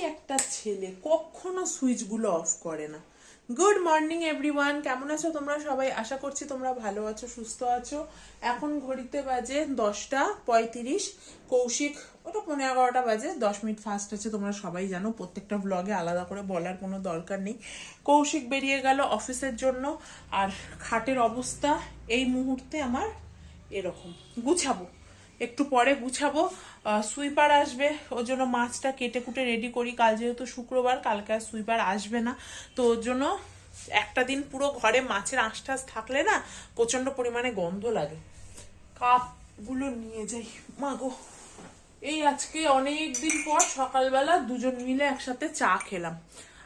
একটা ছেলে, কখনো সুইচগুলো অফ করে না। গুড মর্নিং এভরিওয়ান কেমন আছো তোমরা সবাই? আশা করছি তোমরা ভালো আছো, সুস্থ আছো। এখন ঘড়িতে বাজে দশটা পঁয়ত্রিশ। কৌশিক, ওটা পনেরো এগারোটা বাজে, দশ মিনিট ফাস্ট আছে, তোমরা সবাই জানো। প্রত্যেকটা ব্লগে আলাদা করে বলার কোনো দরকার নেই। কৌশিক বেরিয়ে গেল অফিসের জন্য। আর খাটের অবস্থা এই মুহূর্তে আমার এরকম। গুছাবো। একটু পরে গুছাবো। সুইপার আসবে। ওর জন্য মাছটা কেটে কুটে রেডি করি। কাল যেহেতু শুক্রবার, কালকে আর সুইপার আসবে না। তো ওর জন্য একটা দিন পুরো ঘরে মাছের আঁশটাস থাকলে না প্রচণ্ড পরিমাণে গন্ধ লাগে। কাপগুলো নিয়ে যাই। মাগো এই আজকে অনেক দিন পর সকালবেলা দুজন মিলে একসাথে চা খেলাম।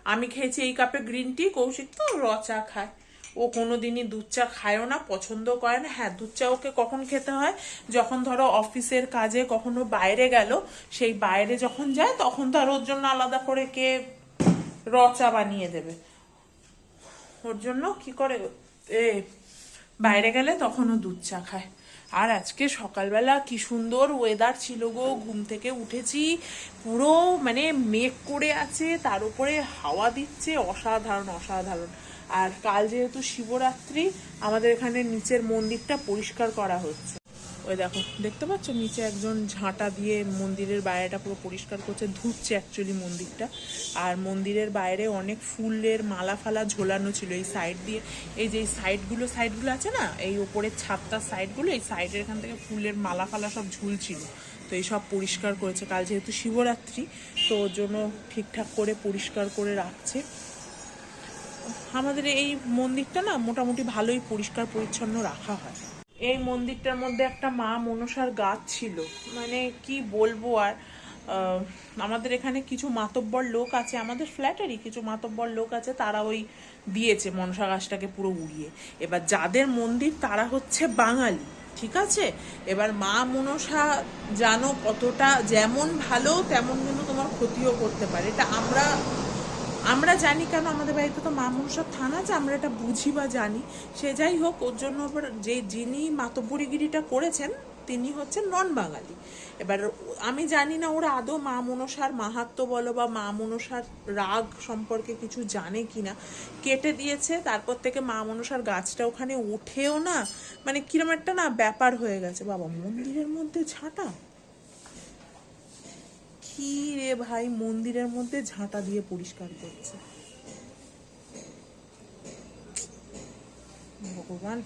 আমি খেয়েছি এই কাপে গ্রিন টি কৌশিক তো র চা খায়। ও কোনোদিনই দুধ চা খায়ও না, পছন্দ করে না। হ্যাঁ দুধ চা ওকে কখন খেতে হয়? যখন ধরো অফিসের কাজে কখনো বাইরে গেল, সেই বাইরে যখন যায়, তখন তার ওর জন্য আলাদা করে কে র চা বানিয়ে দেবে। ওর জন্য কি করে? এ, বাইরে গেলে তখন ও দুধ চা খায়। আর আজকে সকালবেলা কি সুন্দর ওয়েদার ছিল গো, ঘুম থেকে উঠেছি, পুরো মানে মেঘ করে আছে, তার উপরে হাওয়া দিচ্ছে, অসাধারণ অসাধারণ। আর কাল যেহেতু শিবরাত্রি, আমাদের এখানে নিচের মন্দিরটা পরিষ্কার করা হচ্ছে। ওই দেখো, দেখতে পাচ্ছ? নিচে একজন ঝাঁটা দিয়ে মন্দিরের বাইরেটা পুরো পরিষ্কার করছে, ধুচ্ছে অ্যাকচুয়ালি মন্দিরটা। আর মন্দিরের বাইরে অনেক ফুলের মালা ফালা ঝোলানো ছিল এই সাইড দিয়ে। এই যে সাইডগুলো সাইডগুলো আছে না? এই ওপরের ছাদটার সাইডগুলো এই সাইডের এখান থেকে ফুলের মালা ফালা সব ঝুলছিল। তো এই সব পরিষ্কার করেছে। কাল যেহেতু শিবরাত্রি, তো ওর জন্য ঠিকঠাক করে পরিষ্কার করে রাখছে। আমাদের এই মন্দিরটা না মোটামুটি ভালোই পরিষ্কার পরিচ্ছন্ন রাখা হয়। এই মন্দিরটার মধ্যে একটা মা মনসার গাছ ছিল। মানে কি বলব আর আমাদের এখানে কিছু মাতব্বর লোক আছে, আমাদের ফ্ল্যাটেরই কিছু মাতব্বর লোক আছে, তারা ওই দিয়েছে মনসা গাছটাকে পুরো উড়িয়ে। এবার যাদের মন্দির, তারা হচ্ছে বাঙালি, ঠিক আছে? এবার মা মনসা জানো কতটা যেমন ভালো, তেমন কিন্তু তোমার ক্ষতিও করতে পারে। এটা আমরা আমরা জানি কেন আমাদের বাড়িতে তো মা মনসার থানা আছে, আমরা এটা বুঝি বা জানি। সে যাই হোক, ওর জন্য যে যিনি মাতব্বরিগিরিটা করেছেন, তিনি হচ্ছেন নন বাঙালি এবার আমি জানি না ওরা আদৌ মা মনসার মাহাত্ম বলো বা মা মনসার রাগ সম্পর্কে কিছু জানে কি না কেটে দিয়েছে, তারপর থেকে মা মনসার গাছটা ওখানে উঠেও না মানে কিরম একটা না ব্যাপার হয়ে গেছে। বাবা, মন্দিরের মধ্যে ঝাঁটা কি রে ভাই মন্দিরের মধ্যে ঝাঁটা দিয়ে পরিষ্কার করছে। ভগবান,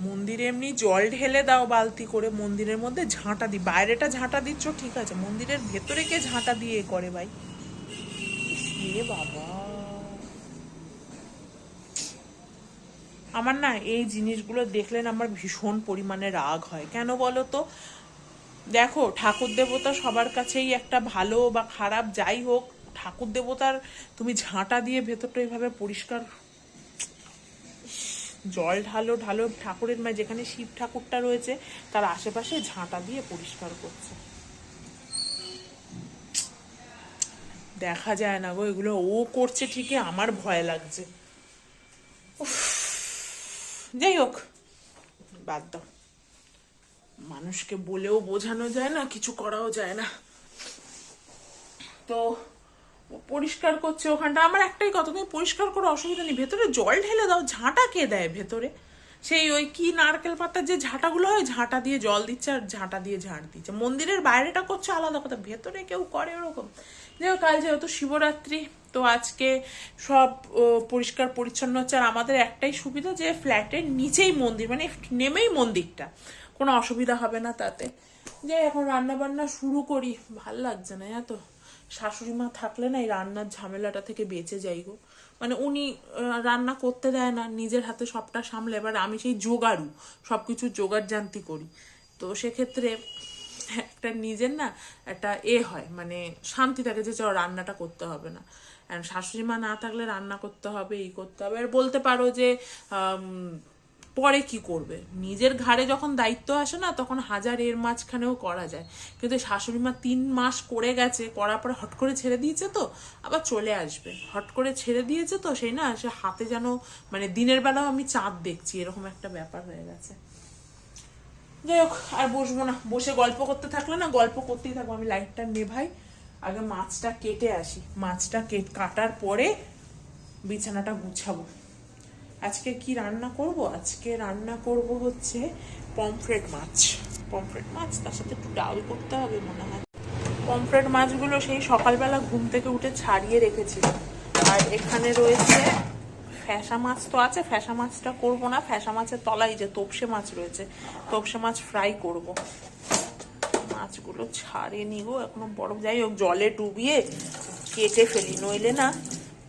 মন্দিরে এমনি জল ঢেলে দাও বালতি করে মন্দিরের মধ্যে ঝাঁটা দি, বাইরেটা ঝাঁটা দিচ্ছ, ঠিক আছে, মন্দিরের ভেতরে কে ঝাঁটা দিয়ে করে ভাই? বাবা। আমার না এই জিনিসগুলো দেখলেন আমার ভীষণ পরিমাণে রাগ হয়। কেন বলো তো? দেখো, ঠাকুর দেবতা সবার কাছেই একটা ভালো বা খারাপ যাই হোক, ঠাকুর দেবতার তুমি ঝাঁটা দিয়ে ভেতরটা এইভাবে পরিষ্কার জল ঢালো ঢালো ঠাকুরের মানে যেখানে শিব ঠাকুরটা রয়েছে, তার আশেপাশে ঝাঁটা দিয়ে পরিষ্কার করছে। দেখা যায় না গো, এগুলো ও করছে ঠিকই, আমার ভয় লাগছে। যাই হোক, বাদ দাও। মানুষকে বলেও বোঝানো যায় না, কিছু করাও যায় না। তো পরিষ্কার করছে ওখানটা। আমার একটাই কথা, তুমি পরিষ্কার করো, অসুবিধা নেই। ভেতরে জল ঢেলে দাও, ঝাঁটা কে দেয় ভেতরে? সেই ওই কি নারকেল পাতার যে ঝাঁটাগুলো হয়, ঝাঁটা দিয়ে জল দিচ্ছে আর ঝাঁটা দিয়ে ঝাঁট দিচ্ছে। মন্দিরের বাইরেটা করছে আলাদা কথা, ভেতরে কেউ করে ওরকম। যাই কাল যেহেতু শিবরাত্রি, তো আজকে সব পরিষ্কার পরিচ্ছন্ন হচ্ছে। আর আমাদের একটাই সুবিধা যে ফ্ল্যাটের নিচেই মন্দির মানে নেমেই মন্দিরটা। কোনো অসুবিধা হবে না তাতে। যে এখন রান্না বান্না শুরু করি। ভালো লাগছে না এত শাশুড়ি মা থাকলে না এই রান্নার ঝামেলাটা থেকে বেঁচে যাই গো। মানে উনি রান্না করতে দেয় না, নিজের হাতে সবটা সামলে, এবার আমি সেই জোগাড়ু সব কিছু জোগাড় জানতি করি। তো সেক্ষেত্রে একটা নিজের না একটা এ হয় মানে শান্তি থাকে যে, চলো রান্নাটা করতে হবে না। শাশুড়ি মা না থাকলে রান্না করতে হবে এই করতে হবে। আর বলতে পারো যে পরে কি করবে? নিজের ঘাড়ে যখন দায়িত্ব আসে না, তখন হাজার এর মাঝখানেও করা যায়। কিন্তু শাশুড়ি মা তিন মাস করে গেছে, করার পরে হট করে ছেড়ে দিয়েছে তো, আবার চলে আসবে। হট করে ছেড়ে দিয়েছে তো, সেই না, সে হাতে যেন মানে দিনের বেলাও আমি চাঁদ দেখছি, এরকম একটা ব্যাপার হয়ে গেছে। যাই হোক, আর বসবো না। বসে গল্প করতে থাকলে না, গল্প করতেই থাকব। আমি লাইটটা নেভাই, আগে মাছটা কেটে আসি। মাছটা কেট কাটার পরে বিছানাটা গুছাবো। আজকে কি রান্না করব? আজকে রান্না করব হচ্ছে পমফ্রেট মাছ। পমফ্রেট মাছ, তার সাথে একটু ডাল করতে হবে মনে হয়। পমফ্রেট মাছগুলো সেই সকালবেলা ঘুম থেকে উঠে ছাড়িয়ে রেখেছিলাম। আর এখানে রয়েছে ফ্যাসা মাছ তো আছে, ফ্যাসা মাছটা করব না। ফ্যাসা মাছের তলায় যে তোপসে মাছ রয়েছে, তোপসে মাছ ফ্রাই করব। মাছগুলো ছাড়ে নিগো এখনও বরফ। যাই হোক, জলে ডুবিয়ে কেটে ফেলি, নইলে না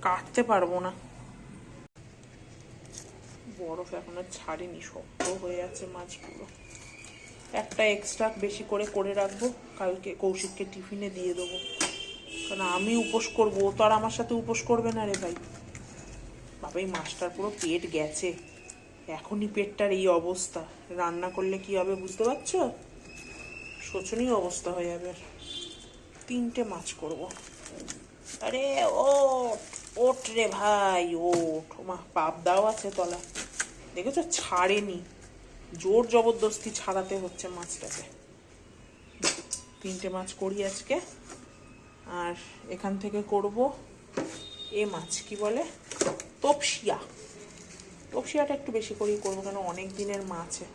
কাটতে পারব না। বরফ এখনও ছাড়েনি, শক্ত হয়ে আছে মাছগুলো। একটা এক্সট্রা বেশি করে করে রাখব, কালকে কৌশিককে টিফিনে দিয়ে দেবো। কারণ আমি উপোস করব, ও তো আর আমার সাথে উপোস করবে না রে ভাই। বাবা, এই মাছটার পুরো পেট গেছে। এখনই পেটটার এই অবস্থা। রান্না করলে কি হবে বুঝতে পারছ? শোচনীয় অবস্থা হয়ে যাবে। আর। তিনটে মাছ করব। আরে, ওট ওট রে ভাই, ওট। মা পাপ দাও আছে তলা দেখেছ? ছাড়েনি। জোর জবরদস্তি ছাড়াতে হচ্ছে মাছটাকে। তিনটে মাছ করি আজকে। আর এখান থেকে করব এ মাছ, কি বলে? তপসিয়া। তপসিয়াটা একটু বেশি করেই করব, কেন অনেক দিনের মাছে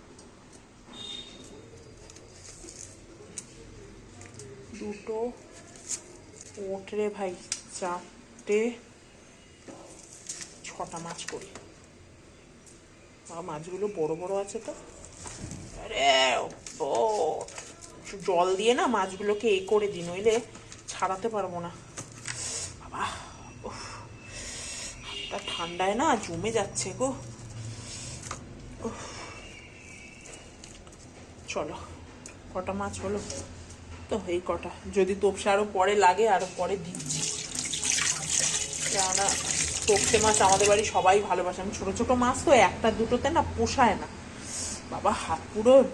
দুটো ওটরে ভাই, চারটে, ছটা মাছ করি। মাছগুলো বড় বড় আছে তো। আরে একটু জল দিয়ে না মাছগুলোকে এ করে দিই, নইলে ছাড়াতে পারব না। বাবা হাতটা ঠান্ডায় না জমে যাচ্ছে গো। চলো, কটা মাছ হলো? তো এই কটা। যদি তোপসে আরও পরে লাগে, আরও পরে দিচ্ছি। কেননা তোপসে মাছ আমাদের বাড়ি সবাই ভালোবাসে। আমি ছোট ছোট মাছ তো একটা দুটোতে না পোষায় না। বাবা, হাত পুরো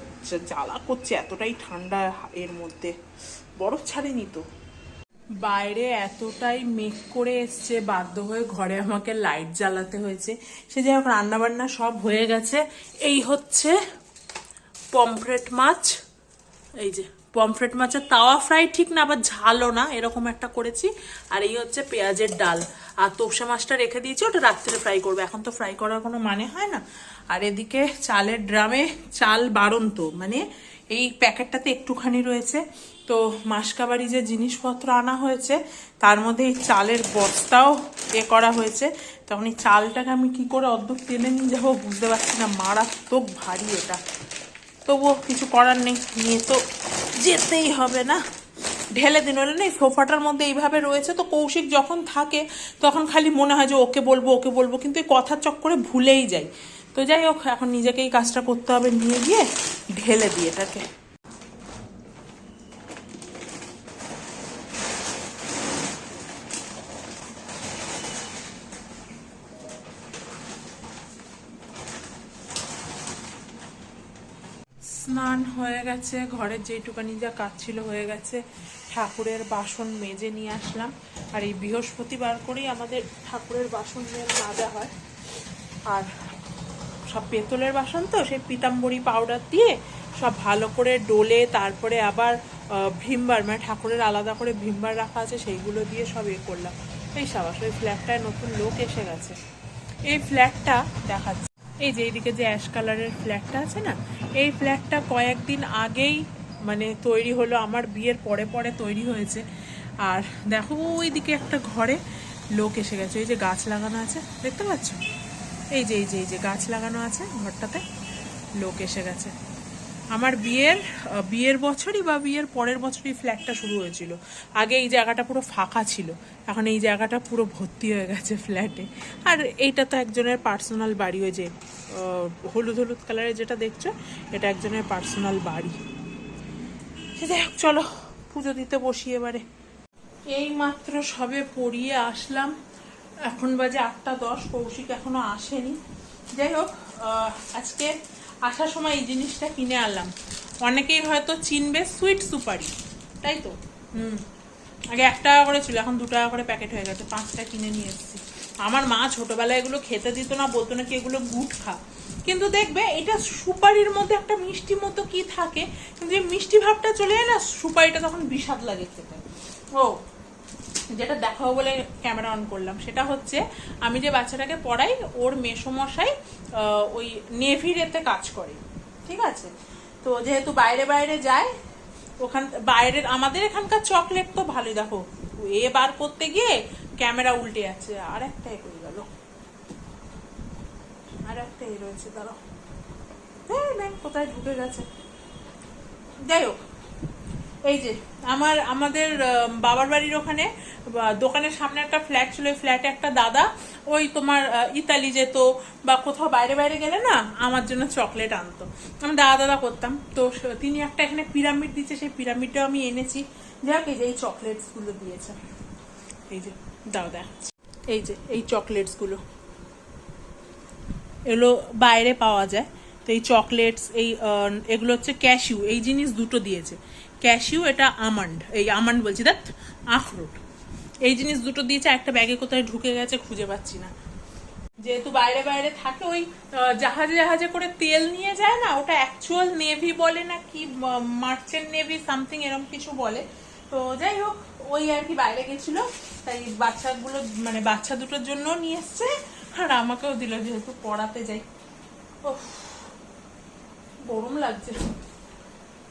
জ্বালা করছে, এতটাই ঠান্ডা এর মধ্যে। বরফ ছাড়েনি তো। বাইরে এতটাই মেঘ করে এসছে, বাধ্য হয়ে ঘরে আমাকে লাইট জ্বালাতে হয়েছে। সে যাই হোক রান্নাবান্না সব হয়ে গেছে। এই হচ্ছে পমফ্রেট মাছ। এই যে পমফ্রেট মাছের তাওয়া ফ্রাই ঠিক না, আবার ঝালও না, এরকম একটা করেছি। আর এই হচ্ছে পেঁয়াজের ডাল। আর তোপসা মাছটা রেখে দিয়েছি, ওটা রাত্রে ফ্রাই করব। এখন তো ফ্রাই করার কোনো মানে হয় না। আর এদিকে চালের ড্রামে চাল বাড়ন্ত মানে এই প্যাকেটটাতে একটুখানি রয়েছে। তো মাসকাবাড়ি যে জিনিসপত্র আনা হয়েছে, তার মধ্যে এই চালের বস্তাও এ করা হয়েছে। তখন এই চালটাকে আমি কি করে অর্ধেক টেনে নিয়ে যাব বুঝতে পারছি না, মারাত্মক ভারী এটা। তবুও কিছু করার নেই, নিয়ে তো যেতেই হবে না। ঢেলে দিন। হলে নেই, সোফাটার মধ্যে এইভাবে রয়েছে। তো কৌশিক যখন থাকে, তখন খালি মনে হয় যে ওকে বলব ওকে বলব, কিন্তু এই কথার চক্করে ভুলেই যাই। তো যাই হোক, এখন নিজেকেই কাজটা করতে হবে, নিয়ে গিয়ে ঢেলে দিই এটাকে। স্নান হয়ে গেছে, ঘরের যেটুকানি যা কাজ ছিল হয়ে গেছে। ঠাকুরের বাসন মেজে নিয়ে আসলাম। আর এই বৃহস্পতিবার করেই আমাদের ঠাকুরের বাসন মাজা হয়। আর সব পেতলের বাসন তো, সেই পিতাম্বরী পাউডার দিয়ে সব ভালো করে ডোলে, তারপরে আবার ভিমবার মানে ঠাকুরের আলাদা করে ভিমবার রাখা আছে, সেইগুলো দিয়ে সব এ করলাম। এই সাবাস ওই ফ্ল্যাটটায় নতুন লোক এসে গেছে। এই ফ্ল্যাটটা দেখাচ্ছে। এই যে এইদিকে যে অ্যাশ কালারের ফ্ল্যাটটা আছে না, এই ফ্ল্যাটটা কয়েকদিন আগেই মানে তৈরি হলো, আমার বিয়ের পরে পরে তৈরি হয়েছে। আর দেখো ওইদিকে একটা ঘরে লোক এসে গেছে, ওই যে গাছ লাগানো আছে, দেখতে পাচ্ছ? এই যে এই যে এই যে গাছ লাগানো আছে ঘরটাতে, লোক এসে গেছে। আমার বিয়ের বিয়ের বছরই বা বিয়ের পরের বছরই ফ্ল্যাটটা শুরু হয়েছিল। আগে এই জায়গাটা পুরো ফাঁকা ছিল, এখন এই জায়গাটা পুরো ভর্তি হয়ে গেছে ফ্ল্যাটে আর এইটা তো একজনের পার্সোনাল বাড়ি, ওই যে হলুদ হলুদ কালারের যেটা দেখছ, এটা একজনের পার্সোনাল বাড়ি। চলো, পুজো দিতে বসি এবারে। এই মাত্র সবে পড়িয়ে আসলাম। এখন বাজে আটটা দশ, কৌশিক এখনও আসেনি। যাই হোক আজকে আসার সময় এই জিনিসটা কিনে আনলাম। অনেকেই হয়তো চিনবে সুইট সুপারি, তাই তো? হুম। আগে এক টাকা করে ছিল, এখন দু টাকা করে প্যাকেট হয়ে গেছে, পাঁচটা কিনে নিয়ে এসেছি। আমার মা ছোটবেলায় এগুলো খেতে দিত না, বলতো না কি এগুলো গুট খা কিন্তু দেখবে এটা সুপারির মধ্যে একটা মিষ্টি মতো কি থাকে, কিন্তু এই মিষ্টি ভাবটা চলে যায় না, সুপারিটা তখন বিষাদ লাগে খেতে। ও, যেটা দেখাবো বলে ক্যামেরা অন করলাম, সেটা হচ্ছে আমি যে বাচ্চাটাকে পড়াই, ওর মেসোমশাই ওই নেভির এতে কাজ করে, ঠিক আছে? তো যেহেতু বাইরে বাইরে যায়, ওখান, বাইরের, আমাদের এখানকার চকলেট তো ভালোই, দেখো, এ বার করতে গিয়ে ক্যামেরা উল্টে যাচ্ছে আর একটাই করে গেল। আর একটা এ রয়েছে, দাঁড়াও। হ্যাঁ কোথায় ঢুকে গেছে। যাই হোক, এই যে, আমার, আমাদের বাবার বাড়ির ওখানে দোকানের সামনে একটা ফ্ল্যাট ছিল ওই ফ্ল্যাটে একটা দাদা, ওই তোমার ইতালি যেত, বা কোথাও বাইরে বাইরে গেলে না, আমার জন্য চকলেট আনতো। আমি দাদা দাদা করতাম। তো তিনি একটা এখানে পিরামিড দিচ্ছে, সেই পিরামিডটাও আমি এনেছি। যাক এই যে, এই চকলেটসগুলো দিয়েছে। এই যে, দাও, দেখাচ্ছি। এই যে, এই চকলেটসগুলো এগুলো বাইরে পাওয়া যায়। তো এই চকলেটস এই এগুলো হচ্ছে ক্যাশিউ এই জিনিস দুটো দিয়েছে। ক্যাশিউ এটা আমন্ড, এই আমন্ড বলছি দ্যাট আখরোট। এই জিনিস দুটো দিয়েছে একটা ব্যাগে কোথায় ঢুকে গেছে খুঁজে পাচ্ছি না। যেহেতু বাইরে বাইরে থাকে, ওই জাহাজে জাহাজে করে তেল নিয়ে যায় না, ওটা অ্যাকচুয়াল নেভি বলে না কি মার্চেন্ট নেভি সামথিং এরকম কিছু বলে। তো যাই হোক, ওই আর কি বাইরে গেছিল, তাই বাচ্চাগুলো মানে বাচ্চা দুটোর জন্য নিয়ে এসছে। আর আমাকেও দিল যেহেতু পড়াতে যাই। ওহ, গরম লাগছে।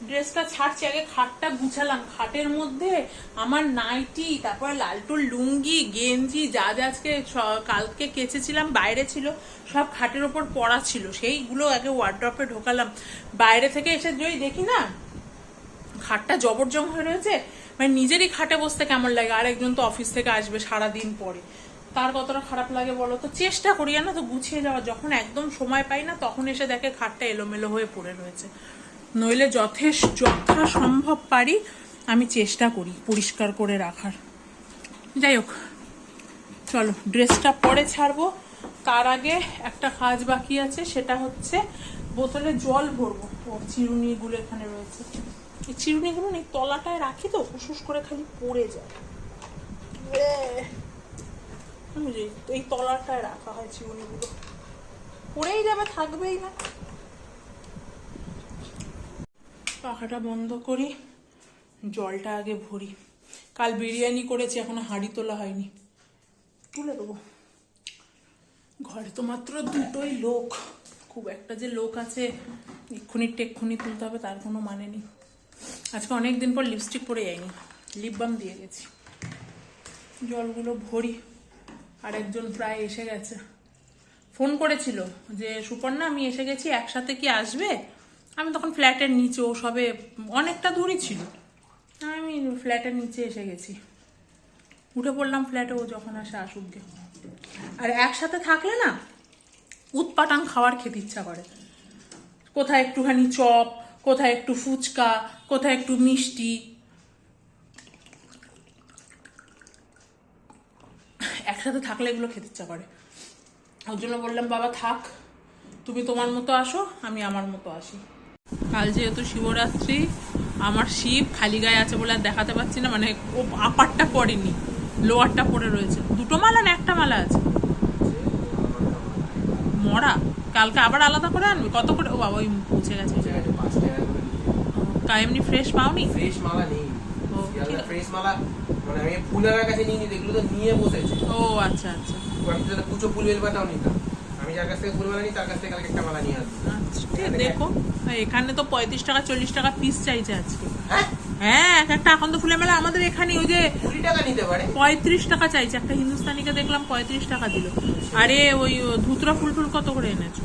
ড্রেসটা ছাড়ছি আগে খাটটা গুছালাম। খাটের মধ্যে আমার নাইটি তারপরে লালটুর লুঙ্গি গেঞ্জি যা যা আজকে কালকে কেচেছিলাম বাইরে ছিল সব খাটের ওপর পড়া ছিল। সেইগুলো আগে ওয়ার্ড্রপে ঢোকালাম। বাইরে থেকে এসে যদি দেখি না খাটটা জবরজং হয়ে রয়েছে মানে নিজেরই খাটে বসতে কেমন লাগে? আর একজন তো অফিস থেকে আসবে সারা দিন পরে। তার কতটা খারাপ লাগে বলো তো? চেষ্টা করি না তো, গুছিয়ে যাওয়া। যখন একদম সময় পাই না, তখন এসে দেখে খাটটা এলোমেলো হয়ে পড়ে রয়েছে। নইলে যথেষ্ট যথা সম্ভব পারি আমি চেষ্টা করি পরিষ্কার করে রাখার। যাই হোক, চলো, ড্রেসটা পরে ছাড়বো। তার আগে একটা কাজ বাকি আছে, সেটা হচ্ছে বোতলে জল ভরবো। চিরুনিগুলো এখানে রয়েছে। এই চিরুনিগুলো তলাটায় রাখি তো উসুস করে খালি পড়ে যায়। যে এই তলাটায় রাখা হয় চিরুনিগুলো পড়েই যাবে, থাকবেই না। পাখাটা বন্ধ করি, জলটা আগে ভরি। কাল বিরিয়ানি করেছি, এখনও হাঁড়ি তোলা হয়নি। তুলে দেবো। ঘরে তো মাত্র দুটোই লোক। খুব একটা যে লোক আছে, এক্ষুনি টেক্ষুনি তুলতে হবে, তার কোনো মানে নেই। আজকে অনেক দিন পর লিপস্টিক পরে যাইনি। লিপ বাম দিয়ে গেছি। জলগুলো ভরি। আর একজন প্রায় এসে গেছে। ফোন করেছিল যে, সুপর্ণা, আমি এসে গেছি, একসাথে কি আসবে? আমি তখন ফ্ল্যাটের নিচে, ও সবে অনেকটা দূরই ছিল। আমি ফ্ল্যাটের নিচে এসে গেছি। উঠে পড়লাম ফ্ল্যাটে, ও যখন আসে, আসুক গে। আর একসাথে থাকলে না, উৎপাটাং খাওয়ার খেতে ইচ্ছা করে। কোথায় একটুখানি চপ, কোথায় একটু ফুচকা, কোথায় একটু মিষ্টি একসাথে থাকলে এগুলো খেতে ইচ্ছা করে। ওর জন্য বললাম বাবা থাক। তুমি তোমার মতো আসো আমি আমার মতো আসি। কাল যেহেতু শিবরাত্রি আমার শিব খালি গায়ে আছে বলে আর দেখাতে পাচ্ছি না মানে ও আপারটা পড়েনি লোয়ারটা পড়ে রয়েছে। দুটো মালা না একটা মালা আছে? মরা? কালকে আবার আলাদা করে আনবি? কত করে? ও বাবা ওই পৌঁছে গেছে। এমনি ফ্রেশ পাওনি? ফ্রেশ মালা নেই। ও, ফ্রেশ মালা মানে আমি ফুলের কাছে নিয়ে নিতে এগুলো তো নিয়ে বসেছে। ও আচ্ছা আচ্ছা। আমি তো পুজো ফুল বেলপাতাও নিতাম। আমি যার কাছ থেকে ফুল মালা নিই তার কাছ থেকে কালকে একটা মালা নিয়ে আসব। আচ্ছা দেখো। এখানে তো পঁয়ত্রিশ টাকা চল্লিশ টাকা পিস চাইছে আজকে। হ্যাঁ? হ্যাঁ এক একটা তো ফুলের মেলা আমাদের এখানে ওই যে কুড়ি টাকা নিতে পারে। পঁয়ত্রিশ টাকা চাইছে। একটা হিন্দুস্তানিকে দেখলাম পঁয়ত্রিশ টাকা দিল। আরে ওই ধুতরা ফুল টুল কত করে এনেছো?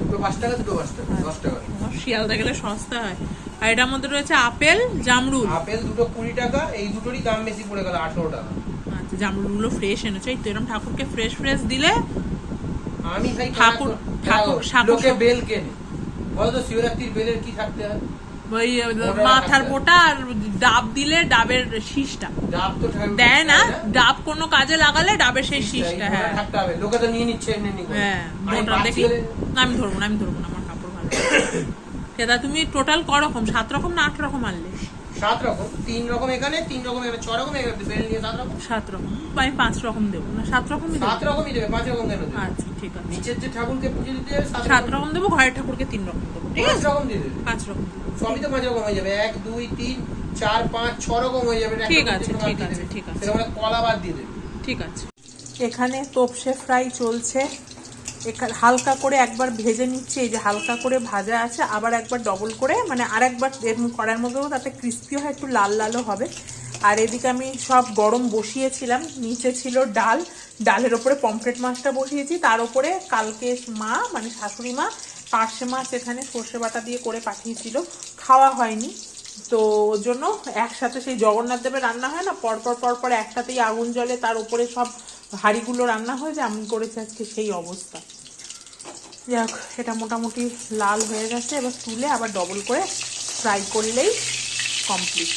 দুটো পাঁচ টাকা দুটো পাঁচ টাকা দশ টাকা। শিয়ালদা গেলে সস্তা হয়। আর এটার মধ্যে রয়েছে আপেল জামরুল। আপেল দুটো কুড়ি টাকা এই দুটোরই দাম বেশি পড়ে গেল আঠারো টাকা। আচ্ছা জামরুলগুলো ফ্রেশ এনেছো। এই তো এরকম ঠাকুরকে ফ্রেশ ফ্রেশ দিলে আমি খাই ঠাকুর- ঠাকুর- লোকে বেল কেনে। বলতো শিবরাত্রির বেলের কি থাকতে হয়? ওই মাথার বোটা আর ডাব দিলে ডাবের শীষটা। ডাব তো দেয় না ডাব কোনো কাজে লাগালে ডাবের সেই শীষটা হ্যাঁ। লোকে তো নিয়ে নিচ্ছে। হ্যাঁ দেখি। আমি ধরবো না আমি ধরবো না আমার কাপড় ভালো। সেটা তুমি টোটাল ক রকম? সাত রকম না আট রকম আনলে? সাত রকম। তিন রকম এখানে তিন রকম এখানে ছ রকম বেল নিয়ে সাত রকম। সাত রকম। আমি পাঁচ রকম দেবো। না সাত রকমই সাত রকমই দেবে পাঁচ রকম কেন আচ্ছা ঠিক আছে। নিচের যে ঠাকুরকে পুজো দিতে সাত রকম। দেবো ঘরের ঠাকুরকে তিন রকম দেবো ঠিক পাঁচ আছে? রকম দিয়ে দেবে। পাঁচ রকম। সবই তো পাঁচ রকম হয়ে যাবে। এক দুই তিন চার পাঁচ ছ রকম হয়ে যাবে। ঠিক আছে, ঠিক আছে, ঠিক আছে। কলা বাদ দিয়ে দেবে। ঠিক আছে। এখানে তোপসে ফ্রাই চলছে। এখানে হালকা করে একবার ভেজে নিচ্ছি, এই যে হালকা করে ভাজা আছে, আবার একবার ডবল করে মানে আর একবার করার মধ্যেও তাতে ক্রিস্পিও হয়, একটু লাল লালও হবে। আর এদিকে আমি সব গরম বসিয়েছিলাম, নিচে ছিল ডাল, ডালের ওপরে পমফ্রেট মাছটা বসিয়েছি, তার ওপরে কালকে মা মানে শাশুড়ি মা, পার্শে মাছ এখানে সর্ষে বাটা দিয়ে করে পাঠিয়েছিল, খাওয়া হয়নি। তো ওর জন্য একসাথে সেই জগন্নাথ দেবের রান্না হয় না, পরপর পরপর একসাথেই আগুন জ্বলে, তার উপরে সব হাঁড়িগুলো রান্না হয়ে যায়, আমি করেছি আজকে সেই অবস্থা। যাক এটা মোটামুটি লাল হয়ে গেছে। এবার তুলে আবার ডবল করে ফ্রাই করলেই কমপ্লিট